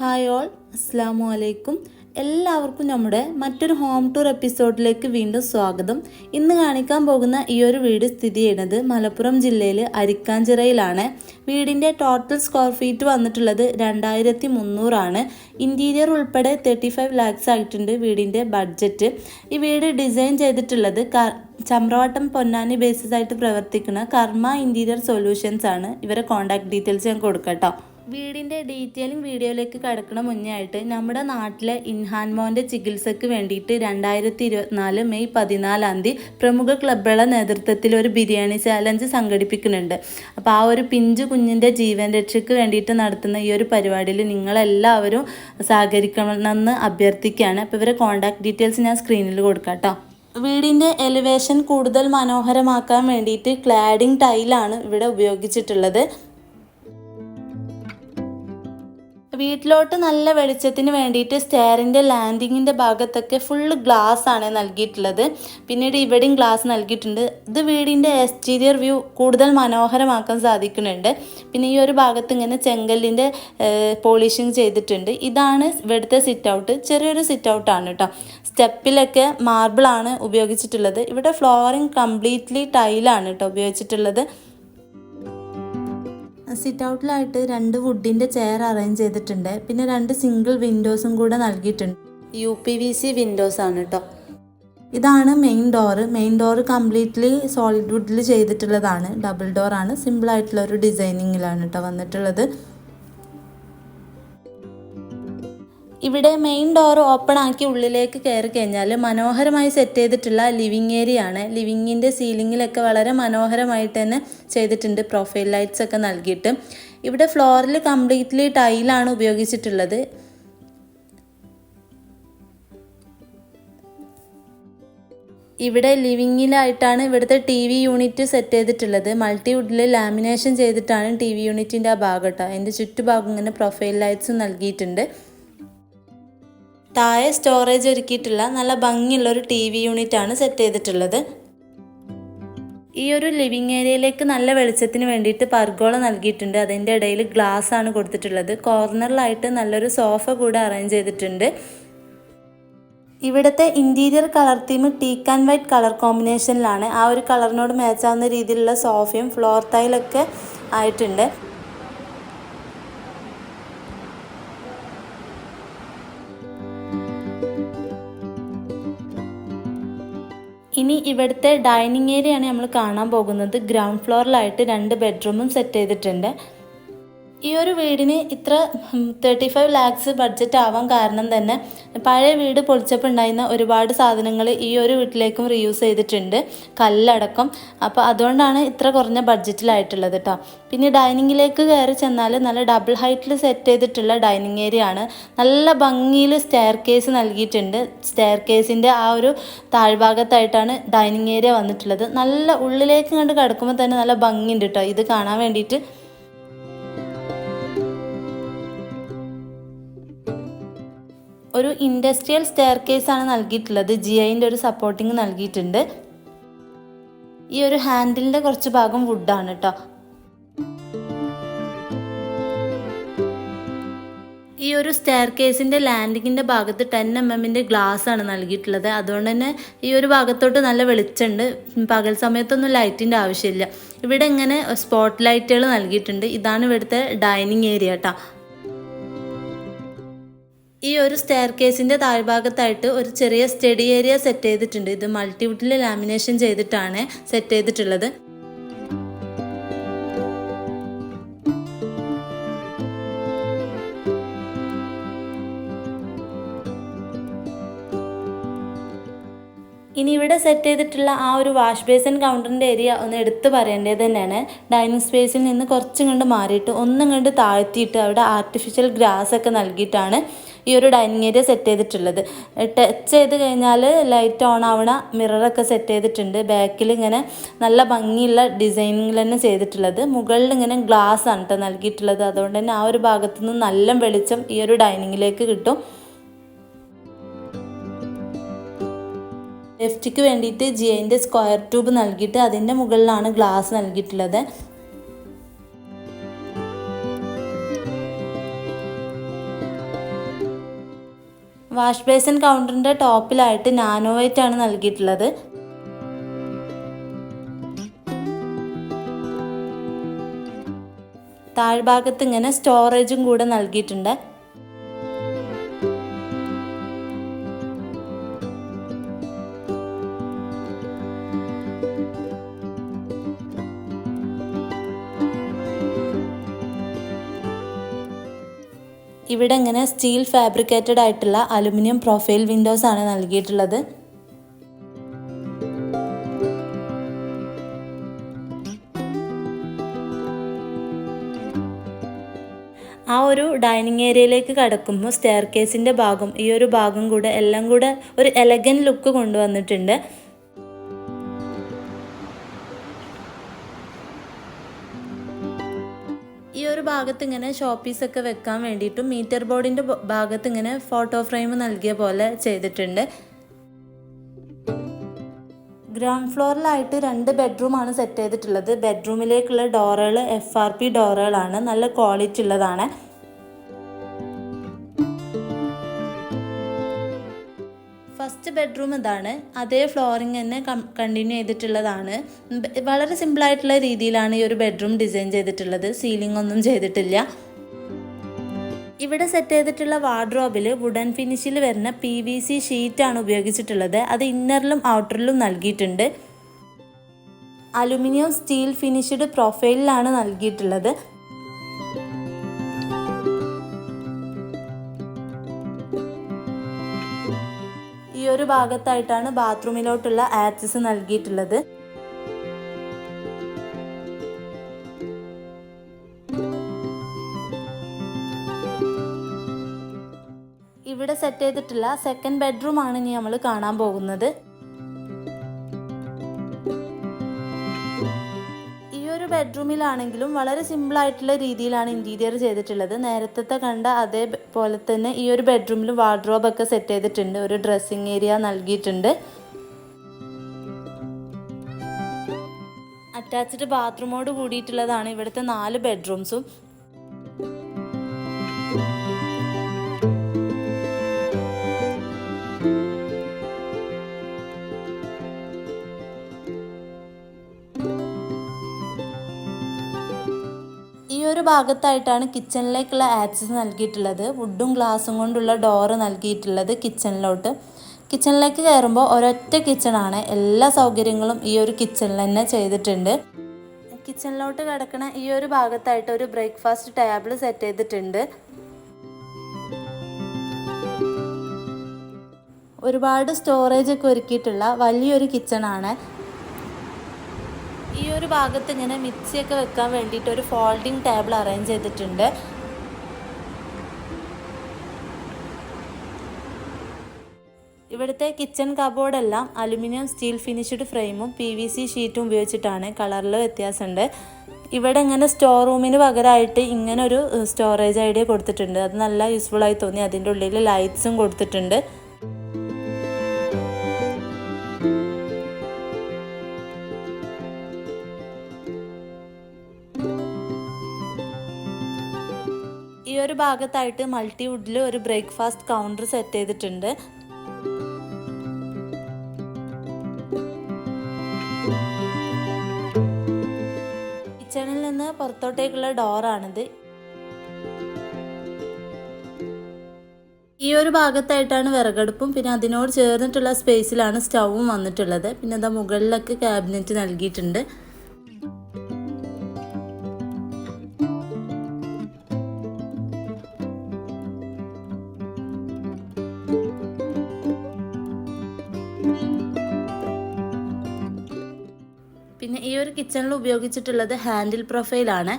Hi all അസ്സാമു അലൈക്കും. എല്ലാവർക്കും നമ്മുടെ മറ്റൊരു ഹോം ടൂർ എപ്പിസോഡിലേക്ക് വീണ്ടും സ്വാഗതം. ഇന്ന് കാണിക്കാൻ പോകുന്ന ഈ ഒരു വീട് സ്ഥിതി ചെയ്യുന്നത് മലപ്പുറം ജില്ലയിൽ അരിക്കാഞ്ചിറയിലാണ്. വീടിന്റെ ടോട്ടൽ സ്ക്വയർ ഫീറ്റ് വന്നിട്ടുള്ളത് രണ്ടായിരത്തി മുന്നൂറാണ് ഇന്റീരിയർ ഉൾപ്പെടെ തേർട്ടി ഫൈവ് ലാക്സ് ആയിട്ടുണ്ട് വീടിന്റെ ബഡ്ജറ്റ് ഈ വീട് ഡിസൈൻ ചെയ്തിട്ടുള്ളത് ചമ്രവട്ടം പൊന്നാനി ബേസിസ് ആയിട്ട് പ്രവർത്തിക്കുന്ന കർമ്മ ഇന്റീരിയർ സൊല്യൂഷൻസ് ആണ്. ഇവരെ കോൺടാക്ട് ഡീറ്റെയിൽസ് ഞാൻ കൊടുക്കട്ടോ വീടിന്റെ ഡീറ്റെയിലിംഗ് വീഡിയോയിലേക്ക് കടക്കണ മുന്നേ ആയിട്ട് നമ്മുടെ നാട്ടിലെ ഇൻഹാൻമോന്റെ ചികിത്സയ്ക്ക് വേണ്ടിയിട്ട് രണ്ടായിരത്തി ഇരുപത്തിനാല് മെയ് പതിനാലാം തീയതി പ്രമുഖ ക്ലബ്ബുകളുടെ നേതൃത്വത്തിൽ ഒരു ബിരിയാണി ചാലഞ്ച് സംഘടിപ്പിക്കുന്നുണ്ട്. അപ്പോൾ ആ ഒരു പിഞ്ചു കുഞ്ഞിന്റെ ജീവൻ രക്ഷയ്ക്ക് വേണ്ടിയിട്ട് നടത്തുന്ന ഈ ഒരു പരിപാടിയിൽ നിങ്ങളെല്ലാവരും സഹകരിക്കണമെന്ന് അഭ്യർത്ഥിക്കുകയാണ്. അപ്പോൾ ഇവരെ കോൺടാക്ട് ഡീറ്റെയിൽസ് ഞാൻ സ്ക്രീനിൽ കൊടുക്കാം കേട്ടോ. വീടിന്റെ എലിവേഷൻ കൂടുതൽ മനോഹരമാക്കാൻ വേണ്ടിയിട്ട് ക്ലാഡിംഗ് ടൈലാണ് ഇവിടെ ഉപയോഗിച്ചിട്ടുള്ളത്. വീട്ടിലോട്ട് നല്ല വെളിച്ചത്തിന് വേണ്ടിയിട്ട് സ്റ്റെയറിന്റെ ലാൻഡിങ്ങിന്റെ ഭാഗത്തൊക്കെ ഫുള്ള് ഗ്ലാസ് ആണ് നൽകിയിട്ടുള്ളത്. പിന്നീട് ഇവിടെയും ഗ്ലാസ് നൽകിയിട്ടുണ്ട്. ഇത് വീടിന്റെ എക്സ്റ്റീരിയർ വ്യൂ കൂടുതൽ മനോഹരമാക്കാൻ സാധിക്കുന്നുണ്ട്. പിന്നെ ഈ ഒരു ഭാഗത്ത് ഇങ്ങനെ ചെങ്കല്ലിന്റെ പോളിഷിങ് ചെയ്തിട്ടുണ്ട്. ഇതാണ് ഇവിടുത്തെ സിറ്റ് ഔട്ട് ചെറിയൊരു സിറ്റ് ഔട്ടാണ് കേട്ടോ. സ്റ്റെപ്പിലൊക്കെ മാർബിളാണ് ഉപയോഗിച്ചിട്ടുള്ളത്. ഇവിടെ ഫ്ലോറിങ് കംപ്ലീറ്റ്ലി ടൈലാണ് കേട്ടോ ഉപയോഗിച്ചിട്ടുള്ളത്. സിറ്റ് ഔട്ടിലായിട്ട് രണ്ട് വുഡിന്റെ ചെയർ അറേഞ്ച് ചെയ്തിട്ടുണ്ട്. പിന്നെ രണ്ട് സിംഗിൾ വിൻഡോസും കൂടെ നൽകിയിട്ടുണ്ട്. U P V C windows ആണ് കേട്ടോ ഇതാണ് main door main door completely solid വുഡിൽ ചെയ്തിട്ടുള്ളതാണ്. ഡബിൾ ഡോറാണ് സിമ്പിളായിട്ടുള്ള ഒരു ഡിസൈനിങ്ങിലാണ് കേട്ടോ വന്നിട്ടുള്ളത്. ഇവിടെ മെയിൻ ഡോർ ഓപ്പൺ ആക്കി ഉള്ളിലേക്ക് കയറി കഴിഞ്ഞാൽ മനോഹരമായി സെറ്റ് ചെയ്തിട്ടുള്ള ലിവിങ് ഏരിയ ആണ്. ലിവിങ്ങിന്റെ സീലിങ്ങിലൊക്കെ വളരെ മനോഹരമായിട്ട് തന്നെ ചെയ്തിട്ടുണ്ട്. പ്രൊഫൈൽ ലൈറ്റ്സ് ഒക്കെ നൽകിയിട്ട്. ഇവിടെ ഫ്ലോറിൽ കംപ്ലീറ്റ്ലി ടൈലാണ് ഉപയോഗിച്ചിട്ടുള്ളത്. ഇവിടെ ലിവിങ്ങിലായിട്ടാണ് ഇവിടുത്തെ ടി വി യൂണിറ്റ് സെറ്റ് ചെയ്തിട്ടുള്ളത്. മൾട്ടി വുഡിൽ ലാമിനേഷൻ ചെയ്തിട്ടാണ് ടി വി യൂണിറ്റിന്റെ ആ ഭാഗം കേട്ടോ. അതിന്റെ ചുറ്റുഭാഗം ഇങ്ങനെ പ്രൊഫൈൽ ലൈറ്റ്സും നൽകിയിട്ടുണ്ട്. താഴെ സ്റ്റോറേജ് ഒരുക്കിയിട്ടുള്ള നല്ല ഭംഗിയുള്ള ഒരു ടി വി യൂണിറ്റ് ആണ് സെറ്റ് ചെയ്തിട്ടുള്ളത്. ഈ ഒരു ലിവിങ് ഏരിയയിലേക്ക് നല്ല വെളിച്ചത്തിന് വേണ്ടിയിട്ട് പർഗോള നൽകിയിട്ടുണ്ട്. അതിന്റെ ഇടയിൽ ഗ്ലാസ് ആണ് കൊടുത്തിട്ടുള്ളത്. കോർണറിലായിട്ട് നല്ലൊരു സോഫ കൂടെ അറേഞ്ച് ചെയ്തിട്ടുണ്ട്. ഇവിടുത്തെ interior colour theme teak and white colour കോമ്പിനേഷനിലാണ് ആ ഒരു കളറിനോട് മാച്ചാവുന്ന രീതിയിലുള്ള സോഫയും ഫ്ലോർ ടൈലൊക്കെ ആയിട്ടുണ്ട്. ഇനി ഇവിടുത്തെ ഡൈനിങ് ആണ് നമ്മൾ കാണാൻ പോകുന്നത്. ഗ്രൗണ്ട് ഫ്ലോറിലായിട്ട് രണ്ട് ബെഡ്റൂമും സെറ്റ് ചെയ്തിട്ടുണ്ട്. ഈ ഒരു വീടിന് ഇത്ര തേർട്ടി ഫൈവ് ലാക്സ് ബഡ്ജറ്റ് ആവാൻ കാരണം തന്നെ പഴയ വീട് പൊളിച്ചപ്പോൾ ഉണ്ടായിരുന്ന ഒരുപാട് സാധനങ്ങൾ ഈ ഒരു വീട്ടിലേക്കും റീയൂസ് ചെയ്തിട്ടുണ്ട് കല്ലടക്കം. അപ്പോൾ അതുകൊണ്ടാണ് ഇത്ര കുറഞ്ഞ ബഡ്ജറ്റിലായിട്ടുള്ളത് കേട്ടോ പിന്നെ ഡൈനിങ്ങിലേക്ക് കയറി ചെന്നാൽ നല്ല ഡബിൾ ഹൈറ്റിൽ സെറ്റ് ചെയ്തിട്ടുള്ള ഡൈനിങ് ഏരിയ ആണ്. നല്ല ഭംഗിയിൽ സ്റ്റെയർ കേസ് നൽകിയിട്ടുണ്ട്. സ്റ്റെയർ കേസിന്റെ ആ ഒരു താഴ്ഭാഗത്തായിട്ടാണ് ഡൈനിങ് ഏരിയ വന്നിട്ടുള്ളത്. നല്ല ഉള്ളിലേക്ക് കണ്ട് കിടക്കുമ്പോൾ തന്നെ നല്ല ഭംഗിയുണ്ട് കേട്ടോ ഇത് കാണാൻ വേണ്ടിയിട്ട് ഒരു ഇൻഡസ്ട്രിയൽ സ്റ്റെയർ ആണ് നൽകിയിട്ടുള്ളത്. ജി ഐന്റെ ഒരു സപ്പോർട്ടിങ് നൽകിയിട്ടുണ്ട്. ഈ ഒരു ഹാൻഡിലിന്റെ കുറച്ച് ഭാഗം വുഡാണ് കേട്ടോ ഈ ഒരു സ്റ്റെയർ കേസിന്റെ ലാൻഡിങ്ങിന്റെ ഭാഗത്ത് ടെൻ എം എമ്മിന്റെ ഗ്ലാസ് ആണ് നൽകിയിട്ടുള്ളത്. അതുകൊണ്ട് തന്നെ ഈ ഒരു ഭാഗത്തോട്ട് നല്ല വെളിച്ചമുണ്ട് പകൽ സമയത്തൊന്നും ലൈറ്റിന്റെ ആവശ്യമില്ല. ഇവിടെ ഇങ്ങനെ സ്പോട്ട് ലൈറ്റുകൾ നൽകിയിട്ടുണ്ട്. ഇതാണ് ഇവിടുത്തെ ഡൈനിങ് ഏരിയ കേട്ടോ ഈ ഒരു സ്റ്റെയർ കേസിന്റെ താഴ്ഭാഗത്തായിട്ട് ഒരു ചെറിയ സ്റ്റഡി ഏരിയ സെറ്റ് ചെയ്തിട്ടുണ്ട്. ഇത് മൾട്ടിവുഡിൽ ലാമിനേഷൻ ചെയ്തിട്ടാണ് സെറ്റ് ചെയ്തിട്ടുള്ളത്. ഇനി ഇവിടെ സെറ്റ് ചെയ്തിട്ടുള്ള ആ ഒരു വാഷ് ബേസിൻ കൗണ്ടറിന്റെ ഏരിയ ഒന്ന് എടുത്തു പറയേണ്ടത് തന്നെയാണ്. ഡൈനിങ് സ്പേസിൽ നിന്ന് കുറച്ചും കണ്ട് മാറിയിട്ട് ഒന്നും കണ്ട് താഴ്ത്തിയിട്ട് അവിടെ ആർട്ടിഫിഷ്യൽ ഗ്രാസ് ഒക്കെ നൽകിയിട്ടാണ് ഈ ഒരു ഡൈനിങ് ഏരിയ സെറ്റ് ചെയ്തിട്ടുള്ളത്. ടച്ച് ചെയ്ത് കഴിഞ്ഞാൽ ലൈറ്റ് ഓൺ ആവണ മിററൊക്കെ സെറ്റ് ചെയ്തിട്ടുണ്ട്. ബാക്കിൽ ഇങ്ങനെ നല്ല ഭംഗിയുള്ള ഡിസൈനിങ്ങിൽ തന്നെ ചെയ്തിട്ടുള്ളത്. മുകളിൽ ഇങ്ങനെ ഗ്ലാസ് ആണ് കേട്ടോ നൽകിയിട്ടുള്ളത്. അതുകൊണ്ട് തന്നെ ആ ഒരു ഭാഗത്തു നിന്ന് നല്ല വെളിച്ചം ഈ ഒരു ഡൈനിങ്ങിലേക്ക് കിട്ടും. ലെഫ്റ്റിക്ക് വേണ്ടിയിട്ട് ജിയന്റെ സ്ക്വയർ ട്യൂബ് നൽകിയിട്ട് അതിന്റെ മുകളിലാണ് ഗ്ലാസ് നൽകിയിട്ടുള്ളത്. വാഷ് ബേസിൻ കൗണ്ടറിന്റെ ടോപ്പിലായിട്ട് നാനോ വൈറ്റ് ആണ് നൽകിയിട്ടുള്ളത്. താഴ്ഭാഗത്ത് ഇങ്ങനെ സ്റ്റോറേജും കൂടെ നൽകിയിട്ടുണ്ട്. ഇവിടെ ഇങ്ങനെ സ്റ്റീൽ ഫാബ്രിക്കേറ്റഡ് ആയിട്ടുള്ള അലുമിനിയം പ്രൊഫൈൽ വിൻഡോസ് ആണ് നൽകിയിട്ടുള്ളത്. ആ ഒരു ഡൈനിങ് ഏരിയയിലേക്ക് കടക്കുമ്പോൾ സ്റ്റെയർ കേസിന്റെ ഭാഗം ഈ ഒരു ഭാഗം കൂടെ എല്ലാം കൂടെ ഒരു എലഗൻ ലുക്ക് കൊണ്ടുവന്നിട്ടുണ്ട്. ഈ ഒരു ഭാഗത്ത് ഇങ്ങനെ ഷോപ്പീസ് ഒക്കെ വെക്കാൻ വേണ്ടിയിട്ടും മീറ്റർ ബോർഡിന്റെ ഭാഗത്ത് ഇങ്ങനെ ഫോട്ടോ ഫ്രെയിം നൽകിയ പോലെ ചെയ്തിട്ടുണ്ട്. ഗ്രൗണ്ട് ഫ്ലോറിലായിട്ട് രണ്ട് ബെഡ്റൂമാണ് സെറ്റ് ചെയ്തിട്ടുള്ളത്. ബെഡ്റൂമിലേക്കുള്ള ഡോറുകൾ എഫ് ആർ പി ഡോറുകളാണ്. നല്ല ക്വാളിറ്റി ഉള്ളതാണ്. ഫസ്റ്റ് ബെഡ്റൂം ഇതാണ്. അതേ ഫ്ലോറിങ് തന്നെ കണ്ടിന്യൂ ചെയ്തിട്ടുള്ളതാണ്. വളരെ സിമ്പിളായിട്ടുള്ള രീതിയിലാണ് ഈ ഒരു ബെഡ്റൂം ഡിസൈൻ ചെയ്തിട്ടുള്ളത്. സീലിംഗ് ഒന്നും ചെയ്തിട്ടില്ല. ഇവിടെ സെറ്റ് ചെയ്തിട്ടുള്ള വാർഡ്രോബിൽ വുഡൻ ഫിനിഷിൽ വരുന്ന പി വി സി ഷീറ്റാണ് ഉപയോഗിച്ചിട്ടുള്ളത്. അത് ഇന്നറിലും ഔട്ടറിലും നൽകിയിട്ടുണ്ട്. അലുമിനിയം സ്റ്റീൽ ഫിനിഷ്ഡ് പ്രൊഫൈലിലാണ് നൽകിയിട്ടുള്ളത്. ഒരു ഭാഗത്തായിട്ടാണ് ബാത്റൂമിലോട്ടുള്ള ആക്സസ് നൽകിയിട്ടുള്ളത്. ഇവിടെ സെറ്റ് ചെയ്തിട്ടുള്ള സെക്കൻഡ് ബെഡ്റൂം ആണ് ഇനി നമ്മൾ കാണാൻ പോകുന്നത്. ബെഡ്റൂമിലാണെങ്കിലും വളരെ സിമ്പിളായിട്ടുള്ള രീതിയിലാണ് ഇന്റീരിയർ ചെയ്തിട്ടുള്ളത്. നേരത്തെ കണ്ട അതേപോലെ തന്നെ ഈ ഒരു ബെഡ്റൂമിൽ വാർഡ്രോബൊക്കെ സെറ്റ് ചെയ്തിട്ടുണ്ട്. ഒരു ഡ്രസ്സിങ് ഏരിയ നൽകിയിട്ടുണ്ട്. അറ്റാച്ച്ഡ് ബാത്റൂമോട് കൂടിയിട്ടുള്ളതാണ് ഇവിടുത്തെ നാല് ബെഡ്റൂംസും ഭാഗത്തായിട്ടാണ് കിച്ചണിലേക്കുള്ള ആക്സസ് നൽകിയിട്ടുള്ളത്. വുഡും ഗ്ലാസും കൊണ്ടുള്ള ഡോറ് നൽകിയിട്ടുള്ളത് കിച്ചണിലോട്ട് കിച്ചണിലേക്ക് കയറുമ്പോൾ ഒരൊറ്റ കിച്ചണാണ് എല്ലാ സൗകര്യങ്ങളും ഈ ഒരു കിച്ചണിൽ തന്നെ ചെയ്തിട്ടുണ്ട്. കിച്ചണിലോട്ട് കിടക്കുന്ന ഈ ഒരു ഭാഗത്തായിട്ട് ഒരു ബ്രേക്ക്ഫാസ്റ്റ് ടേബിൾ സെറ്റ് ചെയ്തിട്ടുണ്ട്. ഒരുപാട് സ്റ്റോറേജ് ഒക്കെ ഒരുക്കിയിട്ടുള്ള വലിയൊരു കിച്ചണാണ് ഈ ഒരു ഭാഗത്ത് ഇങ്ങനെ മിക്സിയൊക്കെ വെക്കാൻ വേണ്ടിയിട്ട് ഒരു ഫോൾഡിങ് ടേബിൾ അറേഞ്ച് ചെയ്തിട്ടുണ്ട്. ഇവിടുത്തെ കിച്ചൺ കബോർഡെല്ലാം അലുമിനിയം സ്റ്റീൽ ഫിനിഷ്ഡ് ഫ്രെയിമും പി വി സി ഷീറ്റും ഉപയോഗിച്ചിട്ടാണ് കളറിൽ വ്യത്യാസമുണ്ട്. ഇവിടെ ഇങ്ങനെ സ്റ്റോർ റൂമിന് പകരമായിട്ട് ഇങ്ങനെ ഒരു സ്റ്റോറേജ് ഐഡിയ കൊടുത്തിട്ടുണ്ട്. അത് നല്ല യൂസ്ഫുൾ ആയി തോന്നി. അതിന്റെ ഉള്ളിൽ ലൈറ്റ്സും കൊടുത്തിട്ടുണ്ട്. ഒരു ഭാഗത്തായിട്ട് മൾട്ടിവുഡിൽ ഒരു ബ്രേക്ക്ഫാസ്റ്റ് കൗണ്ടർ സെറ്റ് ചെയ്തിട്ടുണ്ട്. കിച്ചണിൽ നിന്ന് പുറത്തോട്ടേക്കുള്ള ഡോറാണിത് ഈ ഒരു ഭാഗത്തായിട്ടാണ് വിറകടുപ്പും പിന്നെ അതിനോട് ചേർന്നിട്ടുള്ള സ്പേസിലാണ് സ്റ്റൗവും വന്നിട്ടുള്ളത്. പിന്നെ അതാ മുകളിലൊക്കെ ക്യാബിനറ്റ് നൽകിയിട്ടുണ്ട്. പിന്നെ ഈ ഒരു കിച്ചണിൽ ഉപയോഗിച്ചിട്ടുള്ളത് ഹാൻഡിൽ പ്രൊഫൈലാണ്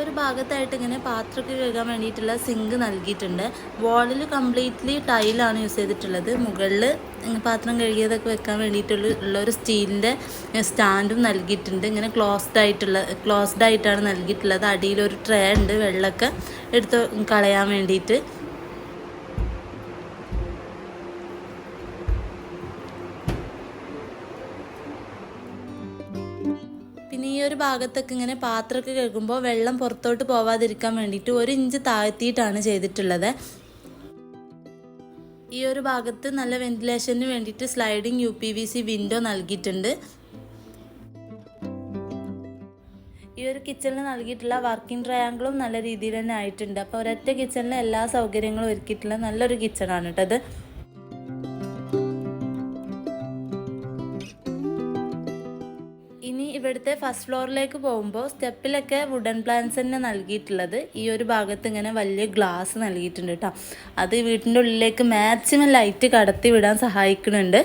ഒരു ഭാഗത്തായിട്ട് ഇങ്ങനെ പാത്രമൊക്കെ കഴുകാൻ വേണ്ടിയിട്ടുള്ള സിങ്ക് നൽകിയിട്ടുണ്ട്. വാളിൽ കംപ്ലീറ്റ്ലി ടൈലാണ് യൂസ് ചെയ്തിട്ടുള്ളത്. മുകളിൽ പാത്രം കഴുകിയതൊക്കെ വെക്കാൻ വേണ്ടിയിട്ടുള്ള ഉള്ള ഒരു സ്റ്റീലിന്റെ സ്റ്റാൻഡും നൽകിയിട്ടുണ്ട്. ഇങ്ങനെ ക്ലോസ്ഡ് ആയിട്ടുള്ള ക്ലോസ്ഡ് ആയിട്ടാണ് നൽകിയിട്ടുള്ളത്. അടിയിലൊരു ട്രേ ഉണ്ട് വെള്ളമൊക്കെ എടുത്ത് കളയാൻ വേണ്ടിയിട്ട്. ഭാഗത്തൊക്കെ ഇങ്ങനെ പാത്രമൊക്കെ കേൾക്കുമ്പോൾ വെള്ളം പുറത്തോട്ട് പോവാതിരിക്കാൻ വേണ്ടിയിട്ട് ഒരു ഇഞ്ച് താഴ്ത്തിയിട്ടാണ് ചെയ്തിട്ടുള്ളത്. ഈ ഒരു ഭാഗത്ത് നല്ല വെന്റിലേഷന് വേണ്ടിയിട്ട് sliding U P V C window നൽകിയിട്ടുണ്ട്. ഈ ഒരു കിച്ചണിൽ നൽകിയിട്ടുള്ള വർക്കിംഗ് ട്രയാങ്കിളും നല്ല രീതിയിൽ തന്നെ ആയിട്ടുണ്ട്. അപ്പോൾ ഒരൊറ്റ കിച്ചണിൽ എല്ലാ സൗകര്യങ്ങളും ഒരുക്കിയിട്ടുള്ള നല്ലൊരു കിച്ചണാണ് കേട്ടോ ഇവിടുത്തെ ഫസ്റ്റ് ഫ്ലോറിലേക്ക് പോകുമ്പോൾ സ്റ്റെപ്പിലൊക്കെ വുഡൻ പ്ലാന്റ്സ് തന്നെ നൽകിയിട്ടുള്ളത്. ഈ ഒരു ഭാഗത്ത് ഇങ്ങനെ വലിയ ഗ്ലാസ് നൽകിയിട്ടുണ്ട് കേട്ടോ അത് വീട്ടിന്റെ ഉള്ളിലേക്ക് മാക്സിമം ലൈറ്റ് കടത്തി വിടാൻ സഹായിക്കുന്നുണ്ട്.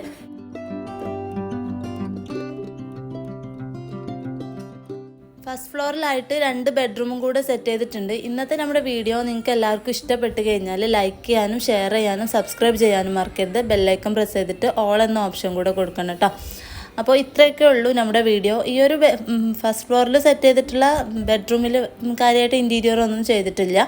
ഫസ്റ്റ് ഫ്ലോറിലായിട്ട് രണ്ട് ബെഡ്റൂമും കൂടെ സെറ്റ് ചെയ്തിട്ടുണ്ട്. ഇന്നത്തെ നമ്മുടെ വീഡിയോ നിങ്ങൾക്ക് എല്ലാവർക്കും ഇഷ്ടപ്പെട്ട് കഴിഞ്ഞാൽ ലൈക്ക് ചെയ്യാനും ഷെയർ ചെയ്യാനും സബ്സ്ക്രൈബ് ചെയ്യാനും മറക്കരുത്. ബെല്ലൈക്കൺ പ്രസ് ചെയ്തിട്ട് ഓൾ എന്ന ഓപ്ഷൻ കൂടെ കൊടുക്കണം കേട്ടോ അപ്പോൾ ഇത്രയൊക്കെ ഉള്ളൂ നമ്മുടെ വീഡിയോ. ഈ ഒരു ഫസ്റ്റ് ഫ്ലോറിൽ സെറ്റ് ചെയ്തിട്ടുള്ള ബെഡ്റൂമിൽ കാര്യമായിട്ട് ഇന്റീരിയർ ഒന്നും ചെയ്തിട്ടില്ല.